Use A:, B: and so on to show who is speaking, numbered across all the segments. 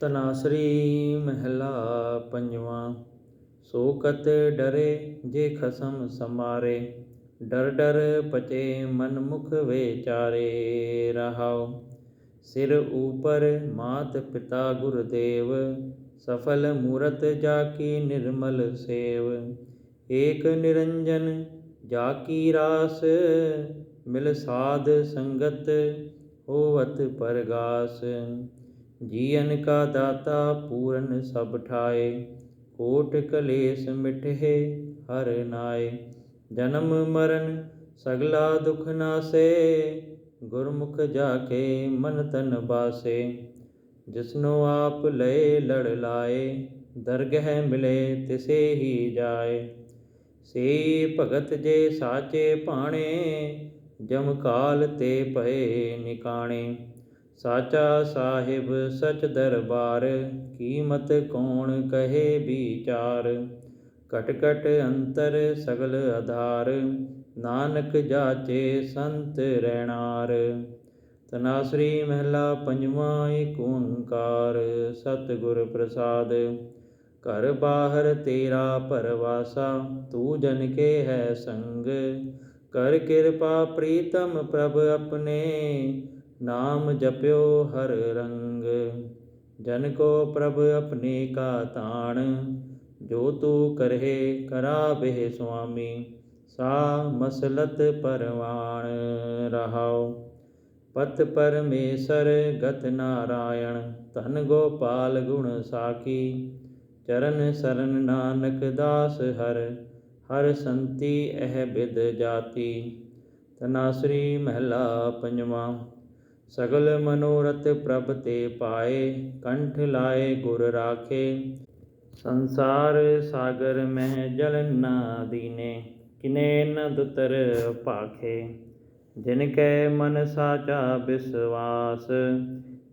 A: ਤਨਾਸਰੀ ਮਹਿਲਾ ਪੰਜਵਾਂ, ਸੋ ਕਤ ਡਰੇ ਜੇ ਖਸਮ ਸਮਾਰੇ ਡਰ ਡਰ ਪਚੇ ਮਨ ਮੁਖ ਵਿਚਾਰੇ ਰਹਾਉ। ਸਿਰ ਉਪਰ ਮਾਤ ਪਿਤਾ ਗੁਰਦੇਵ, ਸਫਲ ਮੂਰਤ ਜਾ ਕੀ ਨਿਰਮਲ ਸੇਵ। ਏਕ ਨਿਰੰਜਨ ਜਾ ਕੀ ਰਾਸ, ਮਿਲ ਸਾਧ ਸੰਗਤ ਹੋਵਤ ਪਰਗਾਸ। ਜੀਵਨ ਕਾ ਦਾਤਾ ਪੂਰਨ ਸਭ ਠਾਏ, ਕੋਟ ਕਲੇਸ਼ ਮਿਟਹਿ ਹਰ ਨਾਏ। ਜਨਮ ਮਰਨ ਸਗਲਾ ਦੁਖ ਨਾਸੇ, ਗੁਰਮੁਖ ਜਾ ਕੇ ਮਨ ਤਨ ਬਾਸੇ। ਜਿਸਨੋ ਆਪ ਲਏ ਲੜ ਲਾਏ, ਦਰਗਹਿ ਮਿਲੇ ਤਿਸੇ ਹੀ ਜਾਏ। ਸੇ ਭਗਤ ਜੇ ਸਾਚੇ ਭਾਣੇ, ਜਮ ਕਾਲ ਤੇ ਭਏ ਨਿਕਾਣੇ। ਸਾਚਾ ਸਾਹਿਬ, ਸਚ ਦਰਬਾਰ, ਕੀਮਤ ਕੌਣ ਕਹੇ ਵਿਚਾਰ? ਕਟ ਕਟ ਅੰਤਰ ਸਗਲ ਆਧਾਰ, ਨਾਨਕ ਜਾਚੇ ਸੰਤ ਰਹਿਣਾਰ ਤਨਾਸਰੀ ਮਹਿਲਾ ਪੰਜਵਾਂ ਏਕ ਓੰਕਾਰ, ਸਤਿਗੁਰ ਪ੍ਰਸਾਦ। ਘਰ ਬਾਹਰ ਤੇਰਾ ਪਰਵਾਸਾ ਤੂੰ ਜਨ ਕੇ ਹੈ ਸੰਗ। ਕਰ ਕਿਰਪਾ ਪ੍ਰੀਤਮ ਪ੍ਰਭ ਆਪਣੇ ਨਾਮ ਜਪਿਓ ਹਰ ਰੰਗ। ਜਨ ਕੋ ਪ੍ਰਭ ਆਪਣੇ ਕਾ ਤਾਣ ਜੋ ਤੂ ਕਰਹਿ ਕਰਾਬਹਿ ਸੁਆਮੀ, ਸਾ ਮਸਲਤ ਪਰਵਾਣ ਰਹਾਓ ਪਤ ਪਰਮੇਸ਼ਰ ਗਤ ਨਾਰਾਇਣ, ਧਨ ਗੋਪਾਲ ਗੁਣ ਸਾਖੀ। ਚਰਨ ਸਰਨ ਨਾਨਕ ਦਾਸ ਹਰ ਹਰ ਸੰਤੀ ਇਹ ਬਿਦ ਜਾਤੀ। ਤਨਾਸਰੀ ਮਹਿਲਾ ਪੰਜਵਾਂ। ਸਗਲ ਮਨੋਰਥ ਪ੍ਰਭ ਤੇ ਪਾਏ, ਕੰਠ ਲਾਏ ਗੁਰ ਰਾਖੇ। ਸੰਸਾਰ ਸਾਗਰ ਮਹਿ ਜਲ ਨਾ ਦੀਨੇ ਕਿਨੇ ਨ ਦੁਤਰ ਭਾਖੇ। ਜਿਨ ਕੈ ਮਨ ਸਾਚਾ ਵਿਸਵਾਸ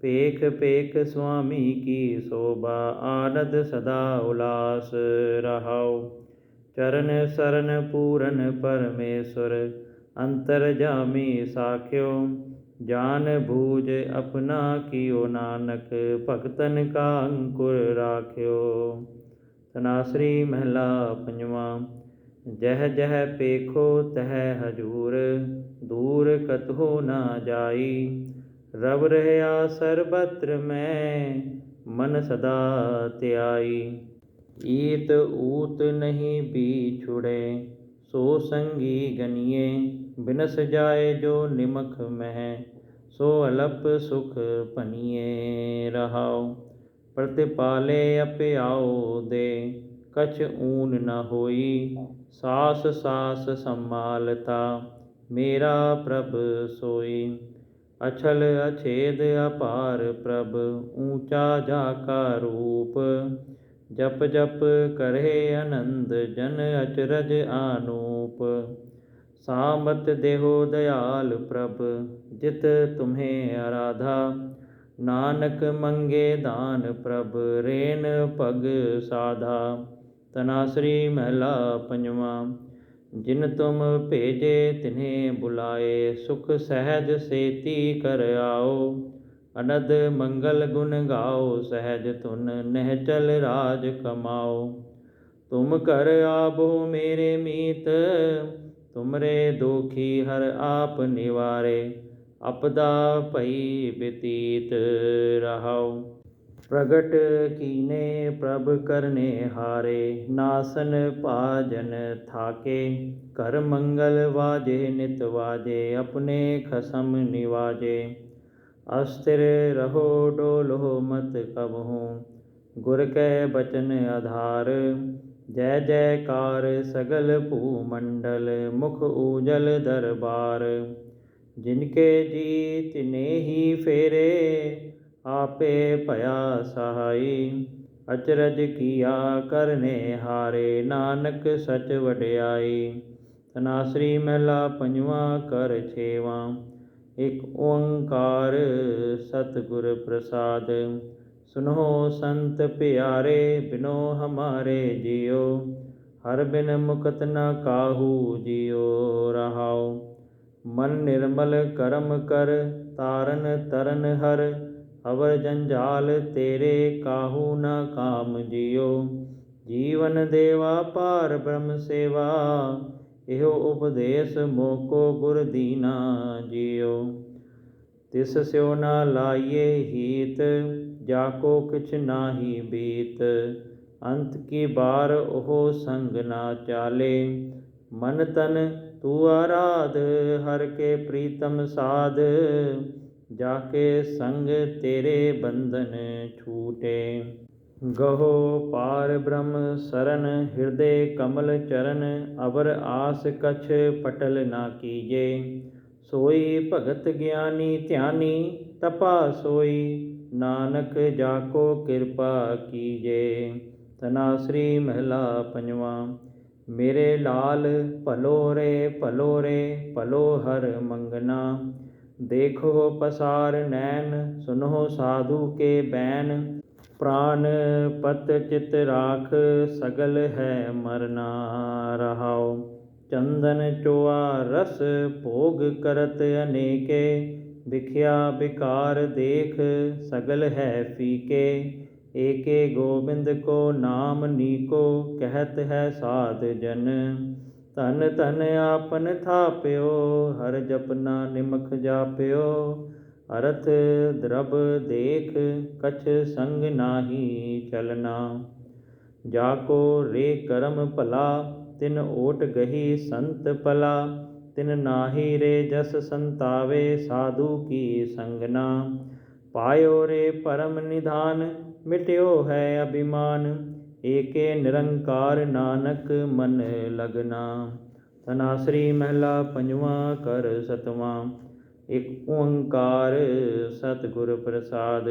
A: ਪੇਖ ਪੇਖ ਸੁਆਮੀ ਕੀ ਸੋਭਾ, ਆਨੰਦ ਸਦਾ ਉਲਾਸ ਰਹਾਉ। ਚਰਨ ਸਰਨ ਪੂਰਨ ਪਰਮੇਸ਼ਰ, ਅੰਤਰ ਜਾਮੀ ਸਾਖਿਓ। ਜਾਨ ਬੂਝ ਆਪਣਾ ਕੀਓ ਨਾਨਕ, ਭਗਤਨ ਕਾ ਅੰਕੁਰ ਰਾਖਿਓ। ਤਨਾਸਰੀ ਮਹਿਲਾ ਪੰਜਵਾਂ, ਜਹ ਜਹ ਪੇਖੋ ਤਹ ਹਜੂਰ, ਦੂਰ ਕਤਹੋ ਨਾ ਜਾਈ। ਰਵ ਰਹਿਆ ਸਰਬਤਰ ਮੈਂ, ਮਨ ਸਦਾ ਧਿਆਈ ਈਤ ਊਤ ਨਹੀਂ ਬੀ ਛੁੜੇ ਸੋ ਸੰਗੀ ਗਨੀਏ ਬਿਨਸ ਜਾਏ ਜੋ ਨਿਮਖ ਮਹਿ ਸੋ ਅਲਪ ਸੁਖ ਭਨੀਏ ਰਹਾਉ ਪ੍ਰਤਿਪਾਲੇ ਅਪਿਆਉ ਦੇ ਕਛ ਊਨ ਨ ਹੋਈ ਸਾਸ ਸਾਸ ਸੰਮਾਲਤਾ ਮੇਰਾ ਪ੍ਰਭ ਸੋਈ ਅਛਲ ਅਛੇਦ ਅਪਾਰ ਪ੍ਰਭ ਊਚਾ ਜਾ ਕਾ ਰੂਪ ਜਪ ਜਪ ਕਰੇ ਆਨੰਦ ਜਨ ਅਚਰਜ ਆਨੂਪ। ਸਾਮਤ ਦੇਹੋ ਦਇਆਲ ਪ੍ਰਭ, ਜਿਤ ਤੁਮੇ ਆਰਾਧਾ। ਨਾਨਕ ਮੰਗੇ ਦਾਨ ਪ੍ਰਭ, ਰੇਨ ਭਗ ਸਾਧਾ। ਤਨਾਸਰੀ ਮਹਿਲਾ ਪੰਜਵਾਂ, ਜਿਨ ਤੁਮ ਭੇਜੇ ਤਿਨੇ ਬੁਲਾਏ, ਸੁਖ ਸਹਿਜ ਸੇਤੀ ਕਰ ਆਓ। ਅਨਦ ਮੰਗਲ ਗੁਣ ਗਾਓ, ਸਹਿਜ ਤੁਨ ਨਹਿ ਰਾਜ ਕਮਾਓ। ਤੁਮ ਕਰ ਆਬੋ ਮੇਰੇ ਮੀਤ, ਤੁਮਰੇ ਦੁਖੀ ਹਰ ਆਪ ਨਿਵਾਰੇ ਅਪਦਾ ਭਈ ਬਤੀਤ ਰਹਾਉ ਪ੍ਰਗਟ ਕੀਨੇ, ਪ੍ਰਭ ਕਰਨੇ ਹਾਰੇ, ਨਾਸਨ ਭਾਜਨ ਥਾਕੇ। ਕਰ ਮੰਗਲ ਵਾਜੇ, ਨਿਤ ਵਾਜੇ, ਆਪਣੇ ਖਸਮ ਨਿਵਾਜੇ। ਅਸਥਿਰ ਰਹੋ, ਡੋਲੋ ਮਤ ਕਬਹੂ। ਗੁਰ ਕੈ ਬਚਨ ਆਧਾਰ, ਜੈ ਜੈਕਾਰ ਸਗਲ ਭੂ ਮੰਡਲ, ਮੁਖ ਊਜਲ ਦਰਬਾਰ। ਜਿਨ ਕੇ ਜੀ ਤਿਨੇ ਹੀ ਫੇਰੇ, ਆਪੇ ਭਇਆ ਸਹਾਈ। ਅਚਰਜ ਕੀਆ ਕਰਨੇ ਹਾਰੇ, ਨਾਨਕ ਸਚ ਵਡਿਆਈ। ਤਨਾਸਰੀ ਮਹਿਲਾ ਪੰਜਵਾਂ ਕਰ ਛੇਵਾਂ। ਇਕ ਓੰਕਾਰ ਸਤਿਗੁਰ ਪ੍ਰਸਾਦ। ਸੁਨੋ ਸੰਤ ਪਿਆਰੇ, ਬਿਨੋ ਹਮਾਰੇ ਜਿਓ। ਹਰ ਬਿਨ ਮੁਕਤ ਨਾ ਕਾਹੂ ਜਿਓ ਰਹਾਓ। ਮਨ ਨਿਰਮਲ ਕਰਮ ਕਰ, ਤਾਰਨ ਤਰਨ ਹਰ। ਅਵਰ ਜੰਜਾਲ ਤੇਰੇ ਕਾਹੂ ਨਾ ਕਾਮ ਜਿਓ। ਜੀਵਨ ਦੇਵਾ ਪਾਰ ਬ੍ਰਹਮ ਸੇਵਾ। ਇਹੋ ਉਪਦੇਸ਼ ਮੋਕੋ ਗੁਰ ਦੀਨਾ ਜਿਉ ਤਿਸ ਸਿਉ ਨਾ ਲਾਈਏ ਹੀਤ, ਜਾ ਕੋ ਕਿਛ ਨਾਹੀ ਬੀਤ। ਅੰਤ ਕੀ ਬਾਰ ਉਹ ਸੰਗ ਨਾ ਚਾਲੇ। ਮਨ ਤਨ ਤੂ ਆਰਾਧ, ਹਰ ਕੇ ਪ੍ਰੀਤਮ ਸਾਧ। ਜਾ ਕੇ ਸੰਗ ਤੇਰੇ ਬੰਧਨ ਛੂਟੇ। ਗਹੋ ਪਾਰ ਬ੍ਰਹਮ ਸਰਨ, ਹਿਰਦੇ ਕਮਲ ਚਰਨ, ਅਵਰ ਆਸ ਕਛ ਪਟਲ ਨਾ ਕੀਜੇ। ਸੋਈ ਭਗਤ ਗਿਆਨੀ ਧਿਆਨੀ, ਤਪਾ ਸੋਈ ਨਾਨਕ ਜਾ ਕੋ ਕਿਰਪਾ ਕੀਜੇ। ਤਨਾ ਸ੍ਰੀ ਮਹਿਲਾ ਪੰਜਵਾ, ਮੇਰੇ ਲਾਲ ਭਲੋ ਰੇ ਭਲੋ ਰੇ, ਭਲੋ ਹਰ ਮੰਗਨਾ। ਦੇਖੋ ਪਸਾਰ ਨੈਣ, ਸੁਨੋ ਸਾਧੂ ਕੇ ਬੈਨ ਪ੍ਰਾਨ ਪਤ ਚਿਤ ਰਾਖ ਸਗਲ ਹੈ ਮਰਨਾ ਰਹਾਓ ਚੰਦਨ ਚੋਆ ਰਸ ਭੋਗ ਕਰਤ ਅਨੇਕੇ, ਵਿਖਿਆ ਵਿਕਾਰ ਦੇਖ ਸਗਲ ਹੈ ਫੀਕੇ। ਏਕੇ ਗੋਬਿੰਦ ਕੋ ਨਾਮ ਨੀਕੋ, ਕਹਿਤ ਹੈ ਸਾਧ ਜਨ। ਧਨ ਧਨ ਆਪਨ ਥਾਪਿਓ, ਹਰ ਜਪਨਾ ਨਿਮਖ ਜਾਪਿਓ। ਅਰਥ ਦਰਬ ਦੇਖ ਕਛ ਸੰਗ ਨਾਹੀ ਚਲਨਾ। ਜਾ ਕੋ ਰੇ ਕਰਮ ਭਲਾ, ਤਿਨ ਓਟ ਗਹੀ ਸੰਤ ਪਲਾ ਤਿਨ ਨਾਹੀ ਰੇ ਜਸ ਸੰਤਾਵੇ, ਸਾਧੂ ਕੀ ਸੰਗਨਾ। ਪਾਇਓ ਰੇ ਪਰਮ ਨਿਧਾਨ, ਮਿਟਿਓ ਹੈ ਅਭਿਮਾਨ। ਏਕੇ ਨਿਰੰਕਾਰ ਨਾਨਕ ਮਨ ਲਗਨਾ। ਤਨਾਸਰੀ ਮਹਿਲਾ ਪੰਜਵਾ ਕਰ ਸਤਵਾਂ। ਇਕ ਓੰਕਾਰ ਸਤਿਗੁਰ ਪ੍ਰਸਾਦ।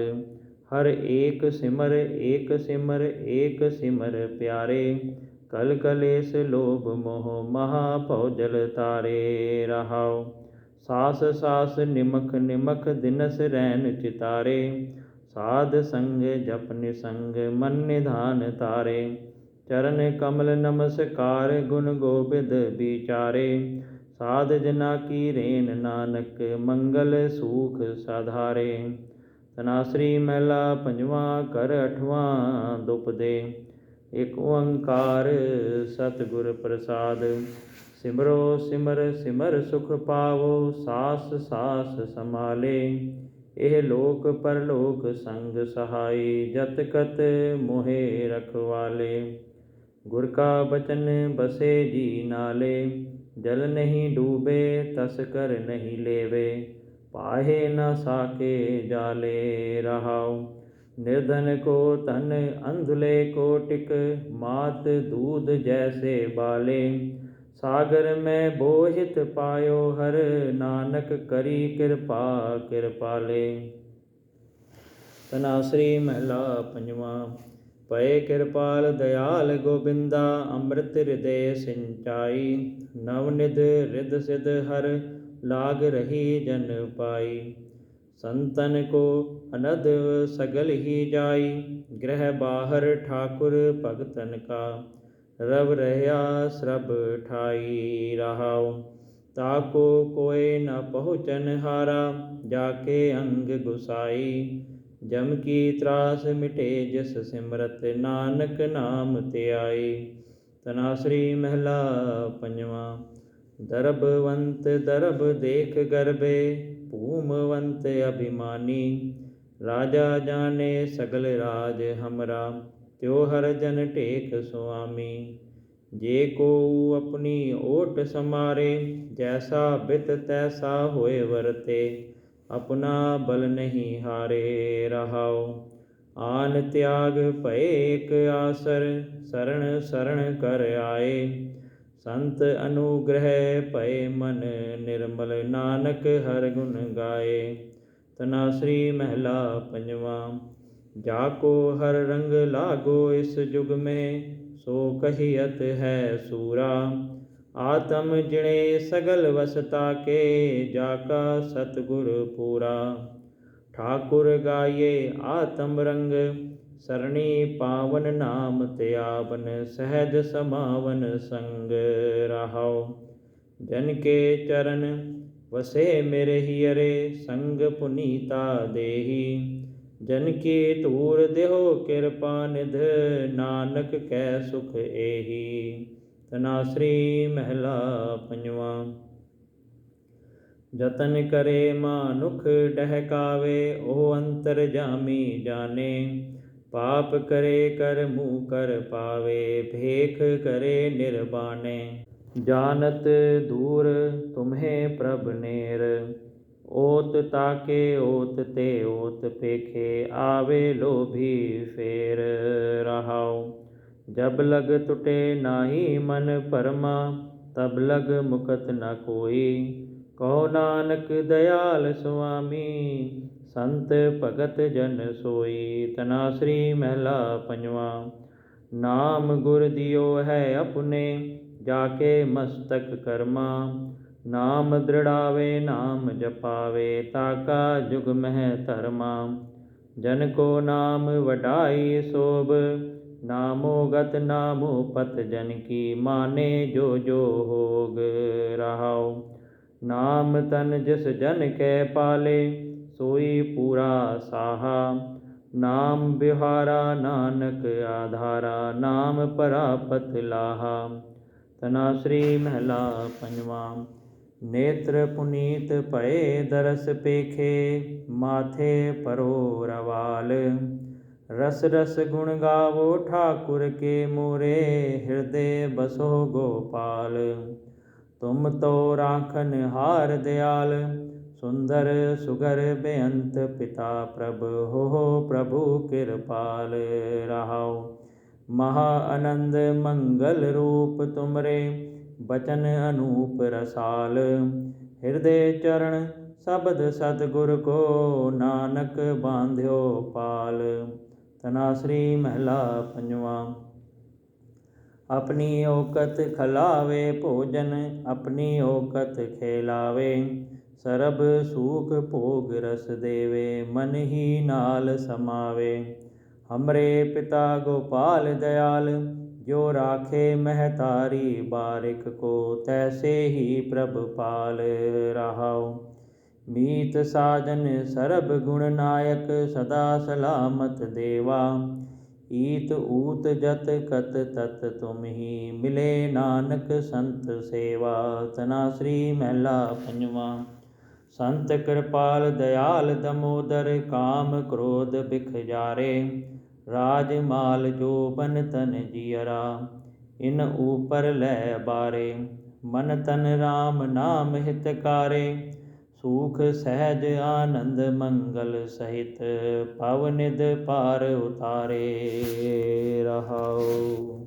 A: ਹਰ ਏਕ ਸਿਮਰ ਏਕ ਸਿਮਰ ਏਕ ਸਿਮਰ ਪਿਆਰੇ। ਕਲ ਕਲੇਸ਼ ਲੋਭ ਮੋਹ ਮਹਾ ਭਉ ਜਲ ਤਾਰੇ ਰਹਾਉ। ਸਾਸ ਸਾਸ ਨਿਮਖ ਨਿਮਖ ਦਿਨਸ ਰੈਨ ਚਿਤਾਰੇ। ਸਾਧ ਸੰਗ ਜਪ ਨਿਸੰਗ ਮਨ ਨਿਧਾਨ ਤਾਰੇ। ਚਰਨ ਕਮਲ ਨਮਸਕਾਰ ਗੁਣ ਗੋਬਿੰਦ ਵਿਚਾਰੇ। ਸਾਧ ਜਨਾ ਕੀ ਰੇਨ ਨਾਨਕ, ਮੰਗਲ ਸੂਖ ਸਾਧਾਰੇ। ਤਨਾਸਰੀ ਮਹਿਲਾ ਪੰਜਵਾ ਕਰ ਅਠਵਾਂ ਦੁਪਦੇ। ਇਕ ਓੰਕਾਰ ਸਤਿਗੁਰ ਪ੍ਰਸਾਦ। ਸਿਮਰੋ ਸਿਮਰ ਸਿਮਰ ਸੁਖ ਪਾਵੋ, ਸਾਸ ਸਾਸ ਸਮਾਲੇ ਇਹ ਲੋਕ ਪਰਲੋਕ ਸੰਗ ਸਹਾਈ, ਜਤ ਕਤ ਮੋਹਿ ਰਖਵਾਲੇ। ਗੁਰ ਕਾ ਬਚਨ ਬਸੇ ਜੀ ਨਾਲੇ। ਜਲ ਨਹੀਂ ਡੂਬੇ, ਤਸ ਕਰ ਨਹੀਂ ਲੇਵੇ। ਪਾਹੇ ਨ ਸਾਕੇ ਜਾਲੇ ਰਹਾਉ। ਨਿਰਧਨ ਕੋ ਤਨ ਅੰਧਲੇ ਕੋ ਟਿਕ, ਮਾਤ ਦੂਧ ਜੈਸੇ ਬਾਲੇ। ਸਾਗਰ ਮੈਂ ਬੋਹਿਤ ਪਾਇਓ, ਹਰ ਨਾਨਕ ਕਰੀ ਕਿਰਪਾ ਕਿਰਪਾਲੇ। ਤਨਾਸਰੀ ਮਹਿਲਾ ਪੰਜਵਾ। ਪਏ ਕਿਰਪਾਲ ਦਿਆਲ ਗੋਬਿੰਦਾ, ਅੰਮ੍ਰਿਤ ਹਿਰਦੇ ਸਿੰਚਾਈ ਨਵਨਿਧ ਰਿਧ ਸਿਧ ਹਰ ਲਾਗ ਰਹੀ ਜਨ ਪਾਈ। ਸੰਤਨ ਕੋ ਅਨਦ ਸਗਲ ਹੀ ਜਾਈ, ਗ੍ਰਹਿ ਬਾਹਰ ਠਾਕੁਰ ਭਗਤਨ ਕਾ। ਰਵ ਰਹਾ ਸਰਬ ਠਾਈ ਰਹਾਉ ਤਾਕੋ ਕੋਏ ਨ ਪਹੁੰਚਨ ਹਾਰਾ, ਜਾ ਕੇ ਅੰਗ ਗੁਸਾਈ। ਜਮ ਕੀ ਤਰਾਸ ਮਿਟੇ ਜਿਸ ਸਿਮਰਤ ਨਾਨਕ ਨਾਮ ਤੇ ਆਏ। ਤਨਾਸਰੀ ਮਹਿਲਾ ਪੰਜਵਾ, ਦਰਬਵੰਤ ਦਰਬ ਦੇਖ ਗਰਬੇ, ਭੂਮਵੰਤ ਅਭਿਮਾਨੀ, ਰਾਜਾ ਜਾਣੇ ਸਗਲ ਰਾਜ ਹਮਰਾ, ਤਿਉ ਹਰ ਜਨ ਟੇਕ ਸੁਆਮੀ। ਜੇ ਕੋ ਆਪਣੀ ਓਟ ਸਮਾਰੇ, ਜੈਸਾ ਬਿਤ ਤੈਸਾ ਹੋਏ ਵਰਤੇ ਆਪਣਾ ਬਲ ਨਹੀਂ ਹਾਰੇ ਰਹਾਉ ਆਨ ਤਿਆਗ ਭਏ ਇਕ ਆਸਰ ਸਰਣ ਸਰਣ ਕਰ ਆਏ। ਸੰਤ ਅਨੁਗ੍ਰਹਿ ਭਏ ਮਨ ਨਿਰਮਲ ਨਾਨਕ ਹਰ ਗੁਣ ਗਾਏ। ਤਨਾਸਰੀ ਮਹਿਲਾ ਪੰਜਵਾ, ਜਾ ਕੋ ਹਰ ਰੰਗ ਲਾਗੋ ਇਸ ਜੁਗ ਮੇ, ਸੋ ਕਹੀਅਤ ਹੈ ਸੂਰਾ। ਆਤਮ ਜਿਣੇ ਸਗਲ ਵਸਤਾ ਕੇ ਜਾ ਕਾ ਸਤਗੁਰ ਪੂਰਾ। ਠਾਕੁਰ ਗਾਏ ਆਤਮ ਰੰਗ, ਸਰਣੀ ਪਾਵਨ ਨਾਮ ਤਿਆਵਨ, ਸਹਿਜ ਸਮਾਵਨ ਸੰਗ ਰਹਾਉ। ਜਨ ਕੇ ਚਰਨ, ਵਸੇ ਮੇਰੇ ਹੀਰੇ ਸੰਗ ਪੁਨੀਤਾ ਦੇਹੀ। ਜਨ ਕੀ ਧੂਰ ਦੇਹੋ ਕਿਰਪਾ ਨਿਧ, ਨਾਨਕ ਕੈ ਸੁਖ ਏਹੀ। ਤਨਾਸਰੀ ਮਹਿਲਾ ਪੰਜਵਾ। ਜਤਨ ਕਰੇ ਮਾਨੁਖ ਡਹਿਕਾਵੇ, ਉਹ ਅੰਤਰ ਜਾਮੀ ਜਾਣੇ। ਪਾਪ ਕਰੇ ਕਰ ਮੂਹ ਕਰ ਪਾਵੇ, ਭੇਖ ਕਰੇ ਨਿਰਬਾਨੇ ਜਾਨਤ ਦੂਰ ਤੁਮਹੇ ਪ੍ਰਭ ਨੇਰ, ਓਤ ਤਾਕੇ ਓਤ ਤੇ ਓਤ ਪੇਖੇ, ਆਵੇ ਲੋਭੀ ਫੇਰ ਰਹਾਉ। ਜਬ ਲਗ ਟੁਟੇ ਨਾਹੀ ਮਨ ਪਰਮਾ, ਤਬ ਲਗ ਮੁਕਤ ਨ ਕੋਈ। ਕਹੋ ਨਾਨਕ ਦਇਆਲ ਸੁਆਮੀ, ਸੰਤ ਭਗਤ ਜਨ ਸੋਈ। ਤਨਾਸਰੀ ਮਹਿਲਾ ਪੰਜਵਾ, ਨਾਮ ਗੁਰ ਦਿਓ ਹੈ ਆਪਣੇ, ਜਾ ਕੇ ਮਸਤਕ ਕਰਮਾ। ਨਾਮ ਦ੍ਰਿੜਾਵੇ, ਨਾਮ ਜਪਾਵੇ ਤਾਕਾ ਜੁਗ ਮਹਿ ਧਰਮਾ। ਜਨ ਕੋ ਨਾਮ ਵਡਾਈ ਸੋਭ ਨਾਮੋ ਗਤ ਨਾਮੋ ਪਤ ਜਨ ਕੀ ਮਾਨੇ ਜੋ ਜੋ ਹੋਗ ਰਹਾਉ ਨਾਮ ਤਨ ਜਿਸ ਜਨ ਕੈ ਪਾਲੇ ਸੋਈ ਪੂਰਾ ਸਾਹਾ ਨਾਮ ਬਿਹਾਰਾ ਨਾਨਕ ਆਧਾਰਾ ਨਾਮ ਪਰਾਪਤ ਲਾਹਾ ਤਨਾਸਰੀ ਮਹਿਲਾ ਪੰਜਵਾ ਨੇਤਰ ਪੁਨੀਤ ਭਏ ਦਰਸ ਪੇਖੇ ਮਾਥੇ ਪਰੋ ਰਵਾਲ ਰਸ ਰਸ ਗੁਣ ਗਾਵੋ ਠਾਕੁਰ ਕੇ ਮੂਰੇ, ਹਿਰਦੇ ਬਸੋ ਗੋਪਾਲ। ਤੁਮ ਤੋ ਰਾਖਨ ਹਾਰ ਦਿਆਲ, ਸੁੰਦਰ ਸੁਗਰ ਬੇਅੰਤ ਪਿਤਾ ਪ੍ਰਭ, ਹੋ ਪ੍ਰਭੂ ਕਿਰਪਾਲ। ਰਹਾਉ ਮਹਾ ਆਨੰਦ ਮੰਗਲ ਰੂਪ ਤੁਮਰੇ, ਬਚਨ ਅਨੂਪ ਰਸਾਲ। ਹਿਰਦੇ ਚਰਨ ਸਬਦ ਸਤਿਗੁਰ ਕੋ, ਨਾਨਕ ਬਾਂਧਿਓ ਤਨਾਸਰੀ ਮਹਿਲਾ ਪੰਜਵਾ। ਆਪਣੀ ਔਕਤ ਖਲਾਵੇ ਭੋਜਨ, ਆਪਣੀ ਔਕਤ ਖੇਲਾਵੇ, ਸਰਬ ਸੂਖ ਭੋਗ ਰਸ ਦੇਵੇ, ਮਨ ਹੀ ਨਾਲ ਸਮਾਵੇ। ਹਮਰੇ ਪਿਤਾ ਗੋਪਾਲ ਦਇਆਲ, ਜੋ ਰਾਖੇ ਮਹਤਾਰੀ ਬਾਰਿਕ ਕੋ, ਤੈਸੇ ਹੀ ਪ੍ਰਭ ਪਾਲ ਰਹਾਉ ਮੀਤ ਸਾਜਨ ਸਰਬ ਗੁਣ ਨਾਇਕ ਸਦਾ ਸਲਾਮਤ ਦੇਵਾ। ਈਤ ਊਤ ਜਤ ਕਤ ਤਤ ਤੁਮ ਹੀ ਮਿਲੇ ਨਾਨਕ ਸੰਤ ਸੇਵਾ। ਤਨਾਸਰੀ ਮਹਿਲਾ ਪੰਜਵਾ। ਸੰਤ ਕਿਰਪਾਲ ਦਇਆਲ ਦਮੋਦਰ ਕਾਮ ਕ੍ਰੋਧ ਬਿਖ ਜਾਰੇ। ਰਾਜ ਮਾਲ ਜੋ ਬਨ ਤਨ ਜੀਅਰਾ, ਇਨ ਉਪਰ ਲੈ ਬਾਰੇ। ਮਨ ਤਨ RAM ਨਾਮ ਹਿਤਕਾਰੇ ਸੂਖ ਸਹਿਜ ਆਨੰਦ ਮੰਗਲ ਸਹਿਤ ਪਵਨਿਦ ਪਾਰ ਉਤਾਰੇ ਰਹਾਉ।